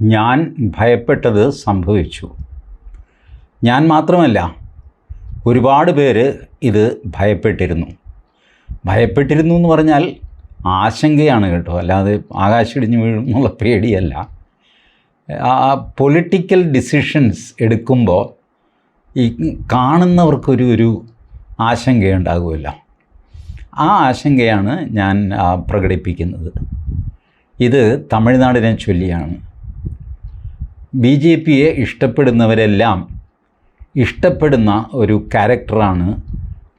ഞാൻ ഭയപ്പെട്ടത് സംഭവിച്ചു. ഞാൻ മാത്രമല്ല ഒരുപാട് പേര് ഇത് ഭയപ്പെട്ടിരുന്നു. ഭയപ്പെട്ടിരുന്നു എന്ന് പറഞ്ഞാൽ ആശങ്കയാണ് കേട്ടോ. അല്ലാതെ ആകാശിടിഞ്ഞ് വീഴുന്നുള്ള പേടിയല്ല. ആ പൊളിറ്റിക്കൽ ഡിസിഷൻസ് എടുക്കുമ്പോൾ ഈ കാണുന്നവർക്കൊരു ഒരു ആശങ്കയുണ്ടാകുമല്ല ആ ആശങ്കയാണ് ഞാൻ പ്രകടിപ്പിക്കുന്നത്. ഇത് തമിഴ്നാടിനെ ചൊല്ലിയാണ്. ബി ജെ പിയെ ഇഷ്ടപ്പെടുന്നവരെല്ലാം ഇഷ്ടപ്പെടുന്ന ഒരു ക്യാരക്ടറാണ്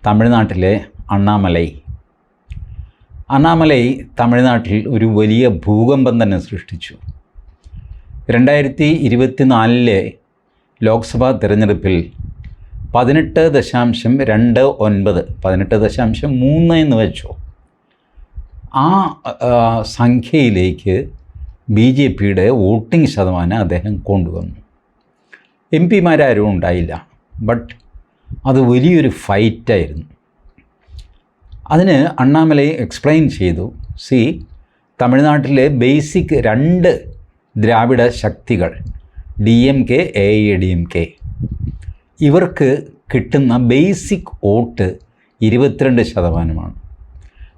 തമിഴ്നാട്ടിലെ അണ്ണാമലൈ. അണ്ണാമലൈ തമിഴ്നാട്ടിൽ ഒരു വലിയ ഭൂകമ്പം തന്നെ സൃഷ്ടിച്ചു. രണ്ടായിരത്തി ഇരുപത്തിനാലിലെ ലോക്സഭാ തിരഞ്ഞെടുപ്പിൽ പതിനെട്ട് ദശാംശം രണ്ട് ഒൻപത് പതിനെട്ട് ദശാംശം മൂന്ന് എന്ന് വെച്ചോ. ആ സംഖ്യയിലേക്ക് ബി ജെ പിയുടെ വോട്ടിംഗ് ശതമാനം അദ്ദേഹം കൊണ്ടുവന്നു. എം പിമാരാരും ഉണ്ടായില്ല ബട്ട് അത് വലിയൊരു ഫൈറ്റായിരുന്നു. അതിന് അണ്ണാമലൈ എക്സ്പ്ലെയിൻ ചെയ്തു സി തമിഴ്നാട്ടിലെ ബേസിക് രണ്ട് ദ്രാവിഡ ശക്തികൾ D M K A I D M K. ഇവർക്ക് കിട്ടുന്ന ബേസിക് വോട്ട് ഇരുപത്തിരണ്ട് ശതമാനമാണ്.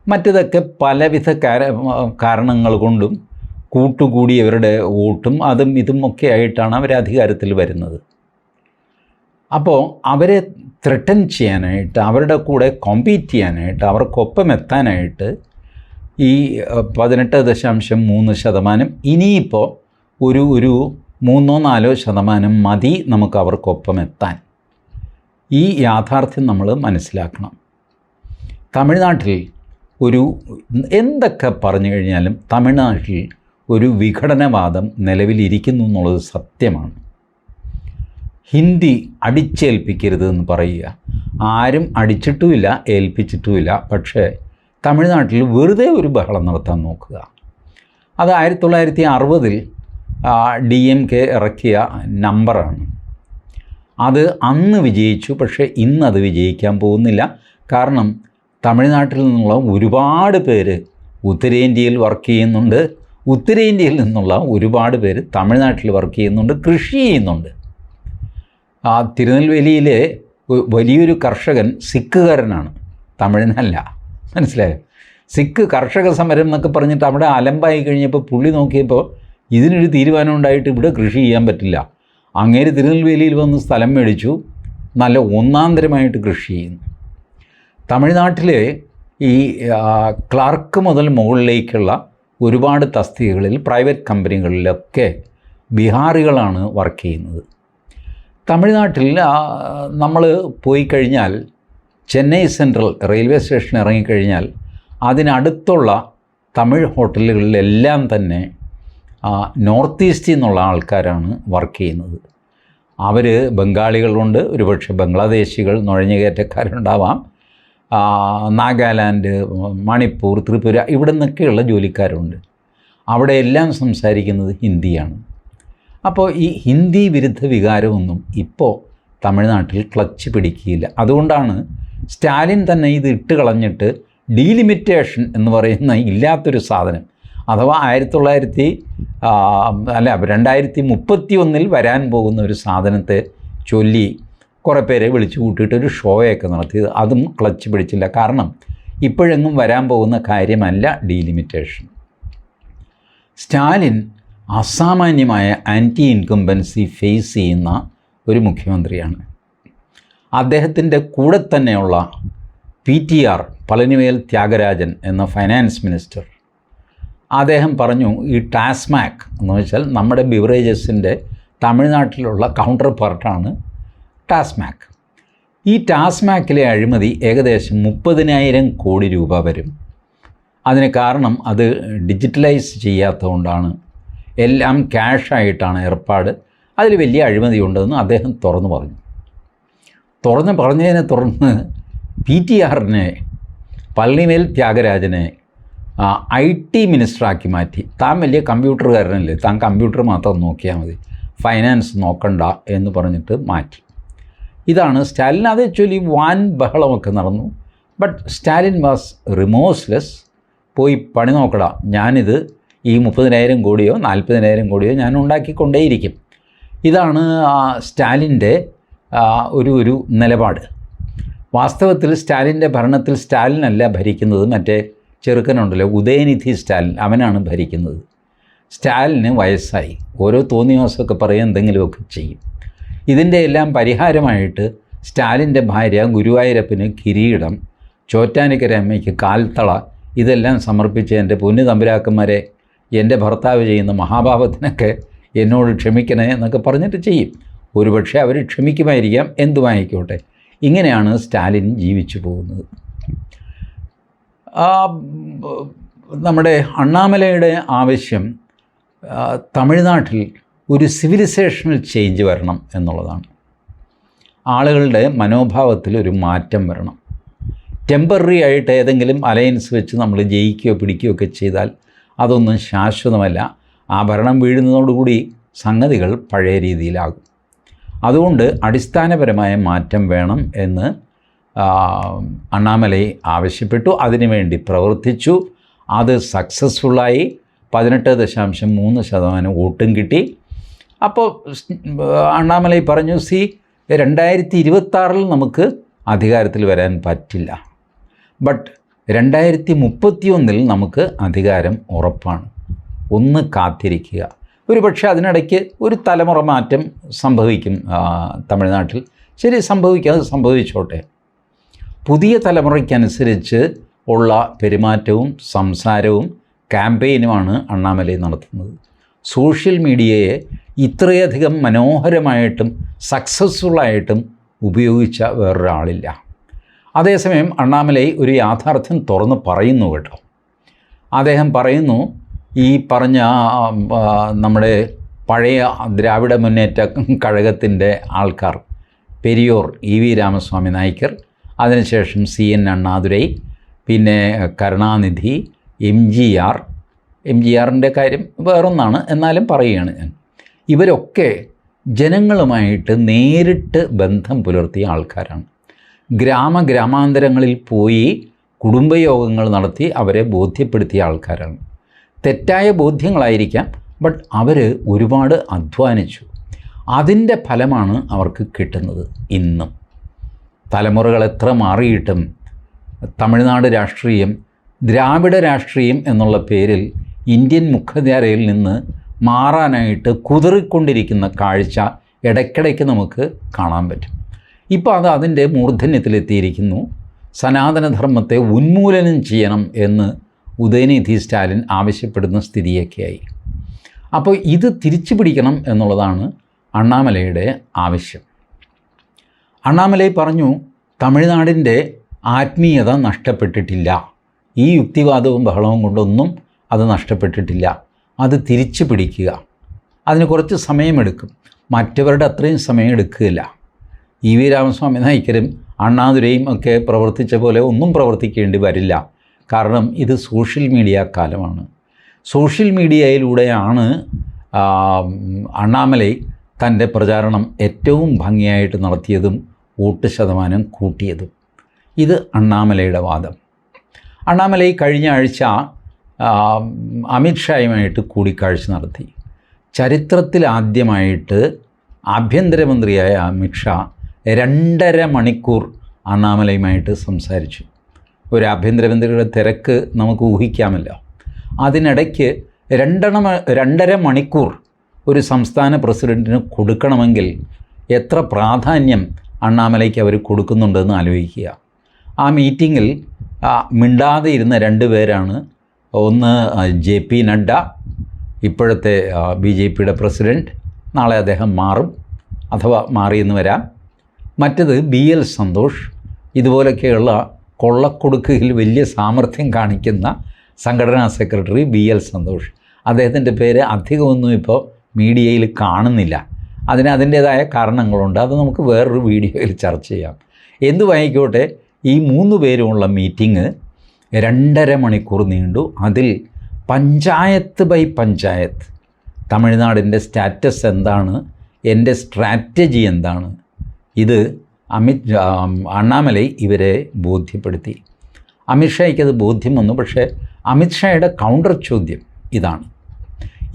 മറ്റതൊക്കെ പലവിധ കാര കാരണങ്ങൾ കൊണ്ടും കൂട്ടുകൂടിയവരുടെ വോട്ടും അതും ഇതും ഒക്കെ ആയിട്ടാണ് അവർ അധികാരത്തിൽ വരുന്നത്. അപ്പോൾ അവരെ ത്രെട്ടൻ ചെയ്യാനായിട്ട് അവരുടെ കൂടെ കോമ്പീറ്റ് ചെയ്യാനായിട്ട് അവർക്കൊപ്പം എത്താനായിട്ട് ഈ പതിനെട്ട് ദശാംശം മൂന്ന് ശതമാനം ഇനിയിപ്പോൾ ഒരു ഒരു മൂന്നോ നാലോ ശതമാനം മതി നമുക്ക് അവർക്കൊപ്പം എത്താൻ. ഈ യാഥാർത്ഥ്യം നമ്മൾ മനസ്സിലാക്കണം. തമിഴ്നാട്ടിൽ ഒരു എന്തൊക്കെ പറഞ്ഞു കഴിഞ്ഞാലും തമിഴ്നാട്ടിൽ ഒരു വിഘടനവാദം നിലവിലിരിക്കുന്നു എന്നുള്ളത് സത്യമാണ്. ഹിന്ദി അടിച്ചേൽപ്പിക്കരുത് എന്ന് പറയുക. ആരും അടിച്ചിട്ടുമില്ല ഏൽപ്പിച്ചിട്ടുമില്ല. പക്ഷേ തമിഴ്നാട്ടിൽ വെറുതെ ഒരു ബഹളം നടത്താൻ നോക്കുക. അത് ആയിരത്തി തൊള്ളായിരത്തി അറുപതിൽ ഡി എം കെ ഇറക്കിയ നമ്പറാണ്. അത് അന്ന് വിജയിച്ചു പക്ഷേ ഇന്ന് അത് വിജയിക്കാൻ പോകുന്നില്ല. കാരണം തമിഴ്നാട്ടിൽ നിന്നുള്ള ഒരുപാട് പേര് ഉത്തരേന്ത്യയിൽ വർക്ക് ചെയ്യുന്നുണ്ട്. ഉത്തരേന്ത്യയിൽ നിന്നുള്ള ഒരുപാട് പേര് തമിഴ്നാട്ടിൽ വർക്ക് ചെയ്യുന്നുണ്ട് കൃഷി ചെയ്യുന്നുണ്ട്. ആ തിരുനെൽവേലിയിലെ വലിയൊരു കർഷകൻ സിഖുകാരനാണ് തമിഴനല്ല. മനസ്സിലായോ? സിഖ് കർഷക സമരം എന്നൊക്കെ പറഞ്ഞിട്ട് അവിടെ അലമ്പായി കഴിഞ്ഞപ്പോൾ പുള്ളി നോക്കിയപ്പോൾ ഇതിനൊരു തീരുമാനം ഉണ്ടായിട്ട് ഇവിടെ കൃഷി ചെയ്യാൻ പറ്റില്ല. അങ്ങേര് തിരുനെൽവേലിയിൽ വന്ന് സ്ഥലം മേടിച്ചു നല്ല ഒന്നാന്തരമായിട്ട് കൃഷി ചെയ്യുന്നു. തമിഴ്നാട്ടിലെ ഈ ക്ലാർക്ക് മുതൽ മുകളിലേക്കുള്ള ഒരുപാട് തസ്തികകളിൽ പ്രൈവറ്റ് കമ്പനികളിലൊക്കെ ബീഹാറികളാണ് വർക്ക് ചെയ്യുന്നത്. തമിഴ്നാട്ടിൽ നമ്മൾ പോയി കഴിഞ്ഞാൽ ചെന്നൈ സെൻട്രൽ റെയിൽവേ സ്റ്റേഷൻ ഇറങ്ങിക്കഴിഞ്ഞാൽ അതിനടുത്തുള്ള തമിഴ് ഹോട്ടലുകളിലെല്ലാം തന്നെ നോർത്ത് ഈസ്റ്റിൽ നിന്നുള്ള ആൾക്കാരാണ് വർക്ക് ചെയ്യുന്നത്. അവർ ബംഗാളികളുണ്ട് ഒരുപക്ഷെ ബംഗ്ലാദേശികൾ നുഴഞ്ഞുകയറ്റക്കാരുണ്ടാവാം. നാഗാലാൻഡ് മണിപ്പൂർ ത്രിപുര ഇവിടെ നിന്നൊക്കെയുള്ള ജോലിക്കാരുണ്ട്. അവിടെ എല്ലാം സംസാരിക്കുന്നത് ഹിന്ദിയാണ്. അപ്പോൾ ഈ ഹിന്ദി വിരുദ്ധ വികാരമൊന്നും ഇപ്പോൾ തമിഴ്നാട്ടിൽ ക്ലച്ച് പിടിക്കുകയില്ല അതുകൊണ്ടാണ് സ്റ്റാലിൻ തന്നെ ഇത് ഇട്ട് കളഞ്ഞിട്ട് ഡീലിമിറ്റേഷൻ എന്ന് പറയുന്ന ഇല്ലാത്തൊരു സാധനം. അഥവാ ആയിരത്തി തൊള്ളായിരത്തി അല്ല രണ്ടായിരത്തി മുപ്പത്തി ഒന്നിൽ വരാൻ പോകുന്ന ഒരു സാധനത്തെ ചൊല്ലി കുറേ പേരെ വിളിച്ചു കൂട്ടിയിട്ട് ഒരു ഷോയൊക്കെ നടത്തിയത്. അതും ക്ലച്ച് പിടിച്ചില്ല. കാരണം ഇപ്പോഴെങ്ങും വരാൻ പോകുന്ന കാര്യമല്ല ഡീലിമിറ്റേഷൻ. സ്റ്റാലിൻ അസാമാന്യമായ ആന്റി ഇൻകംബൻസി ഫേസ് ചെയ്യുന്ന ഒരു മുഖ്യമന്ത്രിയാണ്. അദ്ദേഹത്തിന്റെ കൂടെ തന്നെയുള്ള P T R Palanivel Thiagarajan എന്ന ഫൈനാൻസ് മിനിസ്റ്റർ. അദ്ദേഹം പറഞ്ഞു ഈ ടാസ്മാക് എന്ന് വെച്ചാൽ നമ്മുടെ ബിവറേജസിന്റെ തമിഴ്നാട്ടിലുള്ള കൗണ്ടർ പാർട്ടാണ് ടാസ്മാക്. ഈ ടാസ്മാക്കിലെ അഴിമതി ഏകദേശം മുപ്പതിനായിരം കോടി രൂപ വരും. അതിന് കാരണം അത് ഡിജിറ്റലൈസ് ചെയ്യാത്തതുകൊണ്ടാണ്. എല്ലാം ക്യാഷായിട്ടാണ് ഏർപ്പാട്. അതിൽ വലിയ അഴിമതി ഉണ്ടെന്ന് അദ്ദേഹം തുറന്നു പറഞ്ഞു. തുറന്ന് പറഞ്ഞതിനെ തുടർന്ന് പി ടി ആറിനെ പള്ളിമേൽ ത്യാഗരാജനെ ഐ ടി മിനിസ്റ്ററാക്കി മാറ്റി. താൻ വലിയ കമ്പ്യൂട്ടറുകാരനല്ലേ താൻ കമ്പ്യൂട്ടർ മാത്രം നോക്കിയാൽ മതി. ഫൈനാൻസ് നോക്കണ്ട എന്ന് പറഞ്ഞിട്ട് മാറ്റി. ഇതാണ് സ്റ്റാലിൻ. അത് ആക്ച്വലി വാൻ ബഹളമൊക്കെ നടന്നു. ബട്ട് സ്റ്റാലിൻ വാസ് റിമോസ്ലെസ് പോയി പണി നോക്കടാ. ഞാനിത് ഈ മുപ്പതിനായിരം കോടിയോ നാൽപ്പതിനായിരം കോടിയോ ഞാൻ ഉണ്ടാക്കിക്കൊണ്ടേയിരിക്കും. ഇതാണ് സ്റ്റാലിന്റെ ഒരു ഒരു നിലപാട്. വാസ്തവത്തിൽ സ്റ്റാലിന്റെ ഭരണത്തിൽ സ്റ്റാലിനല്ല ഭരിക്കുന്നത്. മറ്റേ ചെറുക്കനുണ്ടല്ലോ ഉദയനിധി സ്റ്റാലിൻ. അവനാണ് ഭരിക്കുന്നത്. സ്റ്റാലിന് വയസ്സായി. ഓരോ തോന്നിയാസമൊക്കെ പറയും എന്തെങ്കിലുമൊക്കെ ചെയ്യും. ഇതിന്റെ എല്ലാം പരിഹാരമായിട്ട് സ്റ്റാലിന്റെ ഭാര്യ ഗുരുവായൂരപ്പന് കിരീടം ചോറ്റാനിക്കര അമ്മയ്ക്ക് കാൽത്തള ഇതെല്ലാം സമർപ്പിച്ച് എന്റെ പൊന്നു തമ്പുരാക്കന്മാരെ എന്റെ ഭർത്താവ് ചെയ്യുന്ന മഹാഭാവത്തിനൊക്കെ എന്നോട് ക്ഷമിക്കണേ എന്നൊക്കെ പറഞ്ഞിട്ട് ചെയ്യും. ഒരുപക്ഷെ അവർ ക്ഷമിക്കുമായിരിക്കാം എന്തുമായിക്കോട്ടെ. ഇങ്ങനെയാണ് സ്റ്റാലിൻ ജീവിച്ചു പോകുന്നത്. നമ്മുടെ അണ്ണാമലയുടെ ആവശ്യം തമിഴ്നാട്ടിൽ ഒരു സിവിലൈസേഷണൽ ചേഞ്ച് വരണം എന്നുള്ളതാണ്. ആളുകളുടെ മനോഭാവത്തിൽ ഒരു മാറ്റം വരണം. ടെമ്പററി ആയിട്ട് ഏതെങ്കിലും അലയൻസ് വെച്ച് നമ്മൾ ജയിക്കുകയോ പിടിക്കുകയോ ഒക്കെ ചെയ്താൽ അതൊന്നും ശാശ്വതമല്ല. ആ ഭരണം വീഴുന്നതോടുകൂടി സംഗതികൾ പഴയ രീതിയിലാകും. അതുകൊണ്ട് അടിസ്ഥാനപരമായ മാറ്റം വേണം എന്ന് അണ്ണാമലൈ ആവശ്യപ്പെട്ടു. അതിനുവേണ്ടി പ്രവർത്തിച്ചു. അത് സക്സസ്ഫുള്ളായി പതിനെട്ട് ദശാംശം മൂന്ന് ശതമാനം വോട്ടും കിട്ടി. അപ്പോൾ അണ്ണാമലൈ പറഞ്ഞു സി രണ്ടായിരത്തി ഇരുപത്താറിൽ നമുക്ക് അധികാരത്തിൽ വരാൻ പറ്റില്ല. ബട്ട് രണ്ടായിരത്തി മുപ്പത്തിയൊന്നിൽ നമുക്ക് അധികാരം ഉറപ്പാണ്. ഒന്ന് കാത്തിരിക്കുക. ഒരു പക്ഷേ അതിനിടയ്ക്ക് ഒരു തലമുറ മാറ്റം സംഭവിക്കും തമിഴ്നാട്ടിൽ. ശരി സംഭവിക്കുക അത് സംഭവിച്ചോട്ടെ. പുതിയ തലമുറയ്ക്കനുസരിച്ച് ഉള്ള പെരുമാറ്റവും സംസാരവും ക്യാമ്പയിനുമാണ് അണ്ണാമലൈ നടത്തുന്നത്. സോഷ്യൽ മീഡിയയെ ഇത്രയധികം മനോഹരമായിട്ടും സക്സസ്ഫുള്ളായിട്ടും ഉപയോഗിച്ച വേറൊരാളില്ല. അതേസമയം അണ്ണാമലൈ ഒരു യാഥാർത്ഥ്യം തുറന്ന് പറയുന്നു കേട്ടോ. അദ്ദേഹം പറയുന്നു ഈ പറഞ്ഞ നമ്മുടെ പഴയ ദ്രാവിഡ മുന്നേറ്റ കഴകത്തിന്റെ ആൾക്കാർ പെരിയോർ ഇ വി രാമസ്വാമി നായ്ക്കർ അതിനുശേഷം സി എൻ അണ്ണാദുരൈ പിന്നെ Karunanidhi M G R M G ആറിന്റെ കാര്യം വേറൊന്നാണ്. എന്നാലും പറയുകയാണ് ഞാൻ. ഇവരൊക്കെ ജനങ്ങളുമായിട്ട് നേരിട്ട് ബന്ധം പുലർത്തിയ ആൾക്കാരാണ്. ഗ്രാമ ഗ്രാമാന്തരങ്ങളിൽ പോയി കുടുംബയോഗങ്ങൾ നടത്തി അവരെ ബോധ്യപ്പെടുത്തിയ ആൾക്കാരാണ്. തെറ്റായ ബോധ്യങ്ങളായിരിക്കാം ബട്ട് അവർ ഒരുപാട് അധ്വാനിച്ചു. അതിന്റെ ഫലമാണ് അവർക്ക് കിട്ടുന്നത് ഇന്നും. തലമുറകൾ എത്ര മാറിയിട്ടും തമിഴ്നാട് രാഷ്ട്രീയം ദ്രാവിഡ രാഷ്ട്രീയം എന്നുള്ള പേരിൽ ഇന്ത്യൻ മുഖ്യധാരയിൽ നിന്ന് മാറാനായിട്ട് കുതിറിക്കൊണ്ടിരിക്കുന്ന കാഴ്ച ഇടയ്ക്കിടയ്ക്ക് നമുക്ക് കാണാൻ പറ്റും. ഇപ്പോൾ അത് അതിന്റെ മൂർധന്യത്തിലെത്തിയിരിക്കുന്നു. സനാതനധർമ്മത്തെ ഉന്മൂലനം ചെയ്യണം എന്ന് ഉദയനിധി സ്റ്റാലിൻ ആവശ്യപ്പെടുന്ന സ്ഥിതിയൊക്കെയായി. അപ്പോൾ ഇത് തിരിച്ചു പിടിക്കണം എന്നുള്ളതാണ് അണ്ണാമലയുടെ ആവശ്യം. അണ്ണാമലൈ പറഞ്ഞു തമിഴ്നാടിന്റെ ആത്മീയത നഷ്ടപ്പെട്ടിട്ടില്ല. ഈ യുക്തിവാദവും ബഹളവും കൊണ്ടൊന്നും അത് നഷ്ടപ്പെട്ടിട്ടില്ല. അത് തിരിച്ചു പിടിക്കുക. അതിന് കുറച്ച് സമയമെടുക്കും. മറ്റവരുടെ അത്രയും സമയം എടുക്കുകയില്ല ഇ വി രാമസ്വാമി നായിക്കരും അണ്ണാതുരയും ഒക്കെ പ്രവർത്തിച്ച പോലെ ഒന്നും പ്രവർത്തിക്കേണ്ടി വരില്ല. കാരണം ഇത് സോഷ്യൽ മീഡിയ കാലമാണ്. സോഷ്യൽ മീഡിയയിലൂടെയാണ് അണ്ണാമലൈ തന്റെ പ്രചാരണം ഏറ്റവും ഭംഗിയായിട്ട് നടത്തിയതും വോട്ട് ശതമാനം കൂട്ടിയതും. ഇത് അണ്ണാമലയുടെ വാദം. അണ്ണാമലൈ കഴിഞ്ഞ ആഴ്ച അമിത്ഷായുമായിട്ട് കൂടിക്കാഴ്ച നടത്തി. ചരിത്രത്തിൽ ആദ്യമായിട്ട് ആഭ്യന്തരമന്ത്രിയായ അമിത്ഷാ രണ്ടര മണിക്കൂർ അണ്ണാമലയുമായിട്ട് സംസാരിച്ചു. ഒരു ആഭ്യന്തരമന്ത്രിയുടെ തിരക്ക് നമുക്ക് ഊഹിക്കാമല്ലോ. അതിനിടയ്ക്ക് രണ്ടണ രണ്ടര മണിക്കൂർ ഒരു സംസ്ഥാന പ്രസിഡന്റിന് കൊടുക്കണമെങ്കിൽ എത്ര പ്രാധാന്യം അണ്ണാമലയ്ക്ക് അവർ കൊടുക്കുന്നുണ്ടെന്ന് ആലോചിക്കുക. ആ മീറ്റിങ്ങിൽ മിണ്ടാതെ ഇരുന്ന രണ്ട് പേരാണ് ഒന്ന് ജെ പി നഡ്ഡ ഇപ്പോഴത്തെ ബി ജെ പിയുടെ പ്രസിഡന്റ് നാളെ അദ്ദേഹം മാറും അഥവാ മാറിയെന്ന് വരാം. മറ്റത് ബി എൽ സന്തോഷ്. ഇതുപോലൊക്കെയുള്ള കൊള്ളക്കൊടുക്കയിൽ വലിയ സാമർഥ്യം കാണിക്കുന്ന സംഘടനാ സെക്രട്ടറി ബി എൽ സന്തോഷ്. അദ്ദേഹത്തിന്റെ പേര് അധികമൊന്നും ഇപ്പോൾ മീഡിയയിൽ കാണുന്നില്ല. അതിന് അതിന്റേതായ കാരണങ്ങളുണ്ട്. അത് നമുക്ക് വേറൊരു വീഡിയോയിൽ ചർച്ച ചെയ്യാം. എന്തുവായിക്കോട്ടെ ഈ മൂന്ന് പേരുമുള്ള മീറ്റിംഗ് രണ്ടര മണിക്കൂർ നീണ്ടു. അതിൽ പഞ്ചായത്ത് ബൈ പഞ്ചായത്ത് തമിഴ്നാടിന്റെ സ്റ്റാറ്റസ് എന്താണ്? എന്റെ സ്ട്രാറ്റജി എന്താണ്? ഇത് അമിത് അണ്ണാമലൈ ഇവരെ ബോധ്യപ്പെടുത്തി. അമിത്ഷായ്ക്ക് അത് ബോധ്യം വന്നു. പക്ഷേ അമിത്ഷായുടെ കൗണ്ടർ ചോദ്യം ഇതാണ്.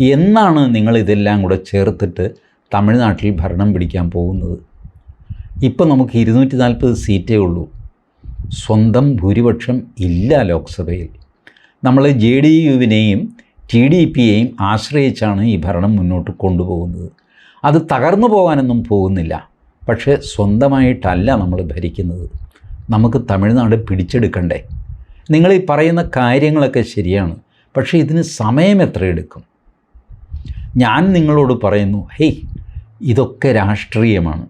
എന്നാണ് നിങ്ങൾ ഇതെല്ലാം കൂടെ ചേർത്തിട്ട് തമിഴ്നാട്ടിൽ ഭരണം പിടിക്കാൻ പോകുന്നത്? ഇപ്പോൾ നമുക്ക് ഇരുന്നൂറ്റി നാൽപ്പത് സീറ്റേ ഉള്ളൂ. സ്വന്തം ഭൂരിപക്ഷം ഇല്ല ലോക്സഭയിൽ. നമ്മൾ ജെ ഡി യുവിനെയും ടി ഡി പിയെയും ആശ്രയിച്ചാണ് ഈ ഭരണം മുന്നോട്ട് കൊണ്ടുപോകുന്നത്. അത് തകർന്നു പോകാനൊന്നും പോകുന്നില്ല. പക്ഷേ സ്വന്തമായിട്ടല്ല നമ്മൾ ഭരിക്കുന്നത്. നമുക്ക് തമിഴ്നാട് പിടിച്ചെടുക്കണ്ടേ? നിങ്ങൾ ഈ പറയുന്ന കാര്യങ്ങളൊക്കെ ശരിയാണ്. പക്ഷേ ഇതിന് സമയം എത്ര എടുക്കും ഞാൻ നിങ്ങളോട് പറയുന്നു ഹേയ് ഇതൊക്കെ രാഷ്ട്രീയമാണ്.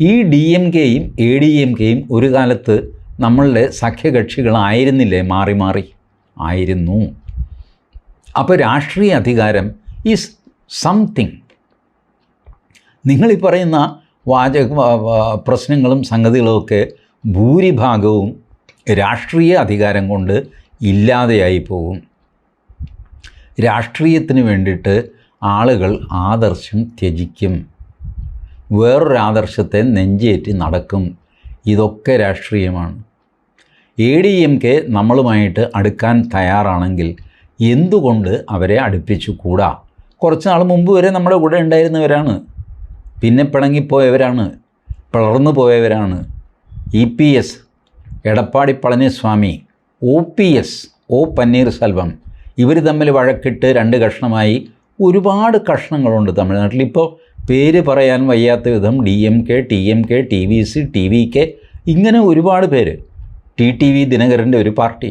ഈ ഡി എം കെയും എ ഡി എം കെയും ഒരു കാലത്ത് നമ്മളുടെ സഖ്യകക്ഷികളായിരുന്നില്ലേ? മാറി മാറി. ആയിരുന്നു. അപ്പോൾ രാഷ്ട്രീയ അധികാരം ഈസ് സംതിങ് നിങ്ങളീ പറയുന്ന വാച പ്രശ്നങ്ങളും സംഗതികളുമൊക്കെ ഭൂരിഭാഗവും രാഷ്ട്രീയ അധികാരം കൊണ്ട് ഇല്ലാതെയായി പോകും. രാഷ്ട്രീയത്തിന് വേണ്ടിയിട്ട് ആളുകൾ ആദർശം ത്യജിക്കും. വേറൊരു ആദർശത്തെ നെഞ്ചേറ്റി നടക്കും. ഇതൊക്കെ രാഷ്ട്രീയമാണ്. എ ഡി എം കെ നമ്മളുമായിട്ട് അടുക്കാൻ തയ്യാറാണെങ്കിൽ എന്തുകൊണ്ട് അവരെ അടുപ്പിച്ചു കൂടാ കുറച്ച് നാൾ മുമ്പ് വരെ നമ്മുടെ കൂടെ ഉണ്ടായിരുന്നവരാണ്. പിന്നെ പിണങ്ങിപ്പോയവരാണ്. പിളർന്നു പോയവരാണ്. E P S Edappadi Palaniswami O P S O Panneerselvam ഇവർ തമ്മിൽ വഴക്കിട്ട് രണ്ട് കഷ്ണമായി ഒരുപാട് കഷ്ണങ്ങളുണ്ട് തമിഴ്നാട്ടിൽ. ഇപ്പോൾ പേര് പറയാൻ വയ്യാത്ത വിധം D M K T M K T V C T V K ഇങ്ങനെ ഒരുപാട് പേര്. ടി ടി വി ദിനകരന്റെ ഒരു പാർട്ടി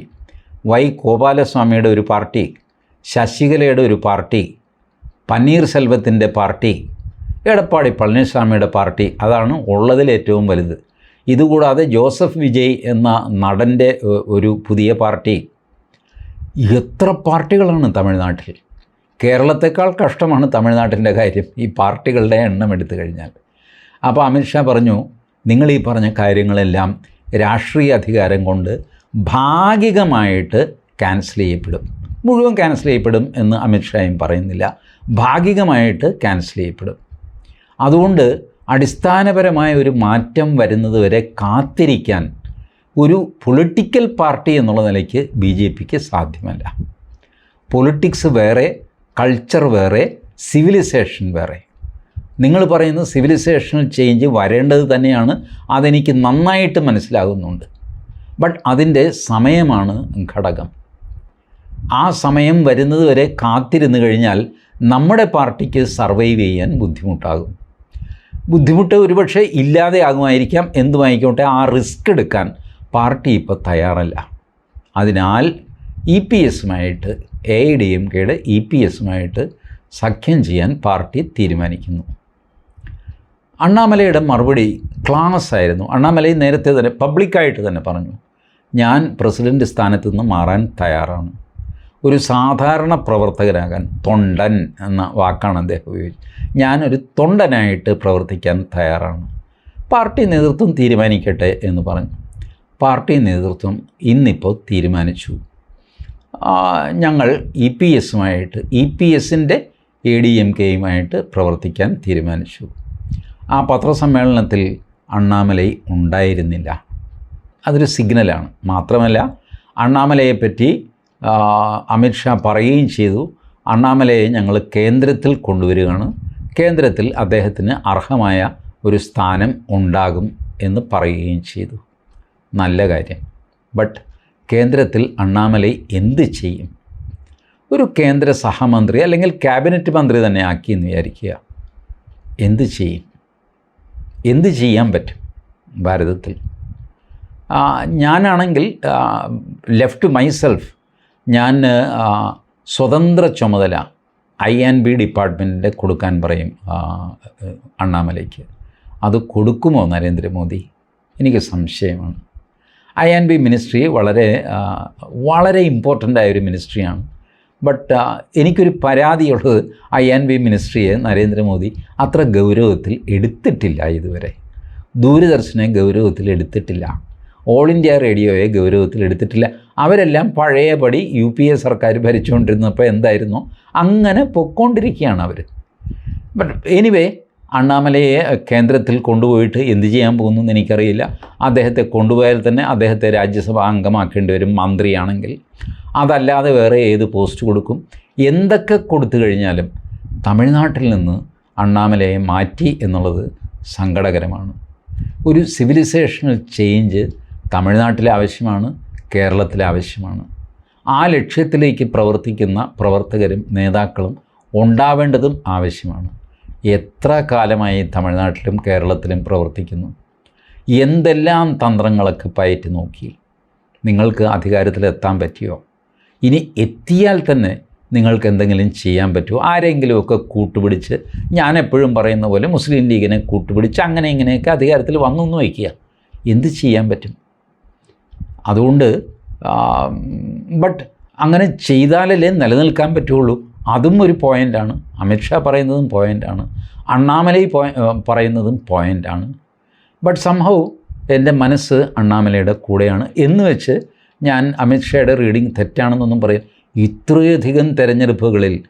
വൈ ഗോപാലസ്വാമിയുടെ ഒരു പാർട്ടി ശശികലയുടെ ഒരു പാർട്ടി പനീർസെൽവത്തിന്റെ പാർട്ടി എടപ്പാടി പളനിസ്വാമിയുടെ പാർട്ടി അതാണ് ഉള്ളതിൽ ഏറ്റവും വലുത്. ഇതുകൂടാതെ ജോസഫ് വിജയ് എന്ന നടന്റെ ഒരു പുതിയ പാർട്ടി. എത്ര പാർട്ടികളാണ് തമിഴ്നാട്ടിൽ? കേരളത്തെക്കാൾ കഷ്ടമാണ് തമിഴ്നാട്ടിന്റെ കാര്യം. ഈ പാർട്ടികളുടെ എണ്ണം എടുത്തു കഴിഞ്ഞാൽ. അപ്പോൾ അമിത്ഷാ പറഞ്ഞു നിങ്ങൾ ഈ പറഞ്ഞ കാര്യങ്ങളെല്ലാം രാഷ്ട്രീയ അധികാരം കൊണ്ട് ഭാഗികമായിട്ട് ക്യാൻസൽ ചെയ്യപ്പെടും. മുഴുവൻ ക്യാൻസൽ ചെയ്യപ്പെടും എന്ന് അമിത്ഷായും പറയുന്നില്ല. ഭാഗികമായിട്ട് ക്യാൻസൽ ചെയ്യപ്പെടും. അതുകൊണ്ട് അടിസ്ഥാനപരമായ ഒരു മാറ്റം വരുന്നത് വരെ കാത്തിരിക്കാൻ ഒരു പൊളിറ്റിക്കൽ പാർട്ടി എന്നുള്ള നിലയ്ക്ക് ബി ജെ പിക്ക് സാധ്യമല്ല. പൊളിറ്റിക്സ് വേറെ കൾച്ചർ വേറെ സിവിലൈസേഷൻ വേറെ. നിങ്ങൾ പറയുന്ന സിവിലൈസേഷണൽ ചേഞ്ച് വരേണ്ടത് തന്നെയാണ് അതെനിക്ക് നന്നായിട്ട് മനസ്സിലാകുന്നുണ്ട്. ബട്ട് അതിന്റെ സമയമാണ് ഘടകം. ആ സമയം വരുന്നത് വരെ കാത്തിരുന്ന് കഴിഞ്ഞാൽ നമ്മുടെ പാർട്ടിക്ക് സർവൈവ് ചെയ്യാൻ ബുദ്ധിമുട്ടാകും. ബുദ്ധിമുട്ട് ഒരുപക്ഷെ ഇല്ലാതെ ആകുമായിരിക്കാം എന്തുമായിക്കോട്ടെ ആ റിസ്ക് എടുക്കാൻ പാർട്ടി ഇപ്പോൾ തയ്യാറല്ല. അതിനാൽ ഇ പി എസുമായിട്ട് എ ഐ ഡി എം കെയുടെ ഇ പി എസുമായിട്ട് സഖ്യം ചെയ്യാൻ പാർട്ടി തീരുമാനിക്കുന്നു. അണ്ണാമലയുടെ മറുപടി ക്ലാസ് ആയിരുന്നു. അണ്ണാമലൈ നേരത്തെ തന്നെ പബ്ലിക്കായിട്ട് തന്നെ പറഞ്ഞു ഞാൻ പ്രസിഡന്റ് സ്ഥാനത്ത് നിന്ന് മാറാൻ തയ്യാറാണ്. ഒരു സാധാരണ പ്രവർത്തകനാകാൻ തൊണ്ടൻ എന്ന വാക്കാണ് അദ്ദേഹം ഉപയോഗിച്ചത്. ഞാനൊരു തൊണ്ടനായിട്ട് പ്രവർത്തിക്കാൻ തയ്യാറാണ്. പാർട്ടി നേതൃത്വം തീരുമാനിക്കട്ടെ എന്ന് പറഞ്ഞു. പാർട്ടി നേതൃത്വം ഇന്നിപ്പോൾ തീരുമാനിച്ചു. ഞങ്ങൾ ഇ പി എസുമായിട്ട് ഇ പി എസിന്റെ എ ഡി എം കെയുമായിട്ട് പ്രവർത്തിക്കാൻ തീരുമാനിച്ചു. ആ പത്രസമ്മേളനത്തിൽ അണ്ണാമലൈ ഉണ്ടായിരുന്നില്ല. അതൊരു സിഗ്നലാണ്. മാത്രമല്ല അണ്ണാമലയെപ്പറ്റി പറ്റി അമിത്ഷാ പറയുകയും ചെയ്തു അണ്ണാമലയെ ഞങ്ങൾ കേന്ദ്രത്തിൽ കൊണ്ടുവരികയാണ്. കേന്ദ്രത്തിൽ അദ്ദേഹത്തിന് അർഹമായ ഒരു സ്ഥാനം ഉണ്ടാകും എന്ന് പറയുകയും ചെയ്തു. നല്ല കാര്യം. ബട്ട് കേന്ദ്രത്തിൽ അണ്ണാമലൈ എന്ത് ചെയ്യും? ഒരു കേന്ദ്ര സഹമന്ത്രി അല്ലെങ്കിൽ ക്യാബിനറ്റ് മന്ത്രി തന്നെ ആക്കി എന്ന് വിചാരിക്കുക. എന്ത് ചെയ്യും? എന്ത് ചെയ്യാൻ പറ്റും ഭാരതത്തിൽ? ഞാനാണെങ്കിൽ ലെഫ്റ്റ് മൈസെൽഫ് ഞാൻ സ്വതന്ത്ര ചുമതല ഐ ആൻഡ് ബി ഡിപ്പാർട്ട്മെന്റിന്റെ കൊടുക്കാൻ പറയും അണ്ണാമലയ്ക്ക് അത് കൊടുക്കുമോ നരേന്ദ്രമോദി? എനിക്ക് സംശയമാണ്. ഐ ആൻഡ് ബി മിനിസ്ട്രി വളരെ വളരെ ഇമ്പോർട്ടന്റ് ആയൊരു മിനിസ്ട്രിയാണ് ബട്ട് എനിക്കൊരു പരാതിയുള്ളത് ഐ ആൻഡ് ബി മിനിസ്ട്രിയെ നരേന്ദ്രമോദി അത്ര ഗൗരവത്തിൽ എടുത്തിട്ടില്ല ഇതുവരെ. ദൂരദർശനെ ഗൗരവത്തിൽ എടുത്തിട്ടില്ല. ഓൾ ഇന്ത്യ റേഡിയോയെ ഗൗരവത്തിൽ എടുത്തിട്ടില്ല. അവരെല്ലാം പഴയപടി യു പി എ സർക്കാർ ഭരിച്ചുകൊണ്ടിരുന്നപ്പോൾ എന്തായിരുന്നു? അങ്ങനെ പൊക്കോണ്ടിരിക്കുകയാണ് അവർ ബട്ട് എനിവേ അണ്ണാമലയെ കേന്ദ്രത്തിൽ കൊണ്ടുപോയിട്ട് എന്ത് ചെയ്യാൻ പോകുന്നു എന്ന് എനിക്കറിയില്ല. അദ്ദേഹത്തെ കൊണ്ടുപോയാൽ തന്നെ അദ്ദേഹത്തെ രാജ്യസഭ അംഗമാക്കേണ്ടി വരും മന്ത്രിയാണെങ്കിൽ. അതല്ലാതെ വേറെ ഏത് പോസ്റ്റ് കൊടുക്കും? എന്തൊക്കെ കൊടുത്തു കഴിഞ്ഞാലും തമിഴ്നാട്ടിൽ നിന്ന് അണ്ണാമലയെ മാറ്റി എന്നുള്ളത് സങ്കടകരമാണ്. ഒരു സിവിലൈസേഷണൽ ചേഞ്ച് തമിഴ്നാട്ടിലെ ആവശ്യമാണ് കേരളത്തിലെ ആവശ്യമാണ്. ആ ലക്ഷ്യത്തിലേക്ക് പ്രവർത്തിക്കുന്ന പ്രവർത്തകരും നേതാക്കളും ഉണ്ടാവേണ്ടതും ആവശ്യമാണ്. എത്ര കാലമായി തമിഴ്നാട്ടിലും കേരളത്തിലും പ്രവർത്തിക്കുന്നു? എന്തെല്ലാം തന്ത്രങ്ങളൊക്കെ പയറ്റി നോക്കി? നിങ്ങൾക്ക് അധികാരത്തിലെത്താൻ പറ്റിയോ? ഇനി എത്തിയാൽ തന്നെ നിങ്ങൾക്ക് എന്തെങ്കിലും ചെയ്യാൻ പറ്റുമോ? ആരെങ്കിലുമൊക്കെ കൂട്ടുപിടിച്ച് ഞാൻ എപ്പോഴും പറയുന്ന പോലെ മുസ്ലിം ലീഗിനെ കൂട്ടുപിടിച്ച് അങ്ങനെ ഇങ്ങനെയൊക്കെ അധികാരത്തിൽ വന്നു വയ്ക്കുക. എന്ത് ചെയ്യാൻ പറ്റും? അതുകൊണ്ട് ബട്ട് അങ്ങനെ ചെയ്താലല്ലേ നിലനിൽക്കാൻ പറ്റുള്ളൂ. അതും ഒരു പോയിന്റാണ് അമിത്ഷാ പറയുന്നതും പോയിന്റാണ് അണ്ണാമലൈ പോയി പറയുന്നതും പോയിന്റാണ് ബട്ട് സംഭവം എന്റെ മനസ്സ് അണ്ണാമലയുടെ കൂടെയാണ്. എന്ന് വെച്ച് ഞാൻ അമിത്ഷായുടെ റീഡിങ് തെറ്റാണെന്നൊന്നും പറയും ഇത്രയധികം തെരഞ്ഞെടുപ്പുകളിൽ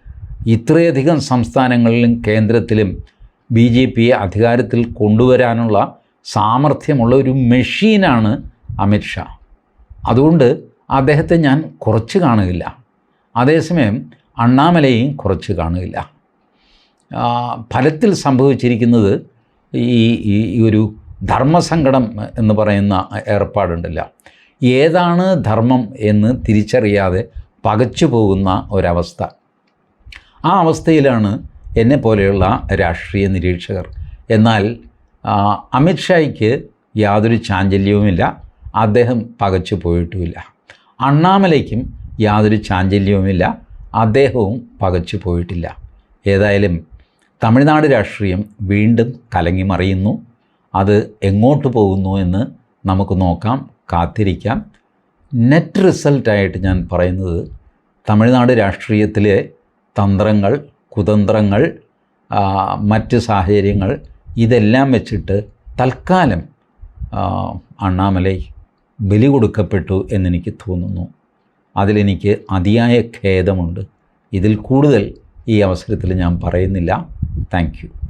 ഇത്രയധികം സംസ്ഥാനങ്ങളിലും കേന്ദ്രത്തിലും ബി ജെ പിയെ അധികാരത്തിൽ കൊണ്ടുവരാനുള്ള സാമർഥ്യമുള്ള ഒരു മെഷീനാണ് അമിത്ഷാ അതുകൊണ്ട് അദ്ദേഹത്തെ ഞാൻ കുറച്ച് കാണുകയില്ല. അതേസമയം അണ്ണാമലയെയും കുറച്ച് കാണുകയില്ല. ഫലത്തിൽ സംഭവിച്ചിരിക്കുന്നത് ഈ ഈ ഒരു ധർമ്മസങ്കടം എന്ന് പറയുന്ന ഏർപ്പാടുണ്ടല്ല. ഏതാണ് ധർമ്മം എന്ന് തിരിച്ചറിയാതെ പകച്ചു പോകുന്ന ഒരവസ്ഥ. ആ അവസ്ഥയിലാണ് എന്നെ പോലെയുള്ള രാഷ്ട്രീയ നിരീക്ഷകർ. എന്നാൽ അമിത്ഷായ്ക്ക് യാതൊരു ചാഞ്ചല്യവുമില്ല. അദ്ദേഹം പകച്ചു പോയിട്ടുമില്ല. അണ്ണാമലയ്ക്കും യാതൊരു ചാഞ്ചല്യവുമില്ല. അദ്ദേഹവും പകച്ചു പോയിട്ടില്ല. ഏതായാലും തമിഴ്നാട് രാഷ്ട്രീയം വീണ്ടും കലങ്ങി മറിയുന്നു. അത് എങ്ങോട്ട് പോകുന്നു എന്ന് നമുക്ക് നോക്കാം കാത്തിരിക്കാം. നെറ്റ് റിസൾട്ടായിട്ട് ഞാൻ പറയുന്നത് തമിഴ്നാട് രാഷ്ട്രീയത്തിലെ തന്ത്രങ്ങൾ കുതന്ത്രങ്ങൾ മറ്റ് സാഹചര്യങ്ങൾ ഇതെല്ലാം വെച്ചിട്ട് തൽക്കാലം അണ്ണാമലൈ ബലി കൊടുക്കപ്പെട്ടു എന്നെനിക്ക് തോന്നുന്നു. അതിലെനിക്ക് അതിയായ ഖേദമുണ്ട്. ഇതിൽ കൂടുതൽ ഈ അവസരത്തിൽ ഞാൻ പറയുന്നില്ല. താങ്ക്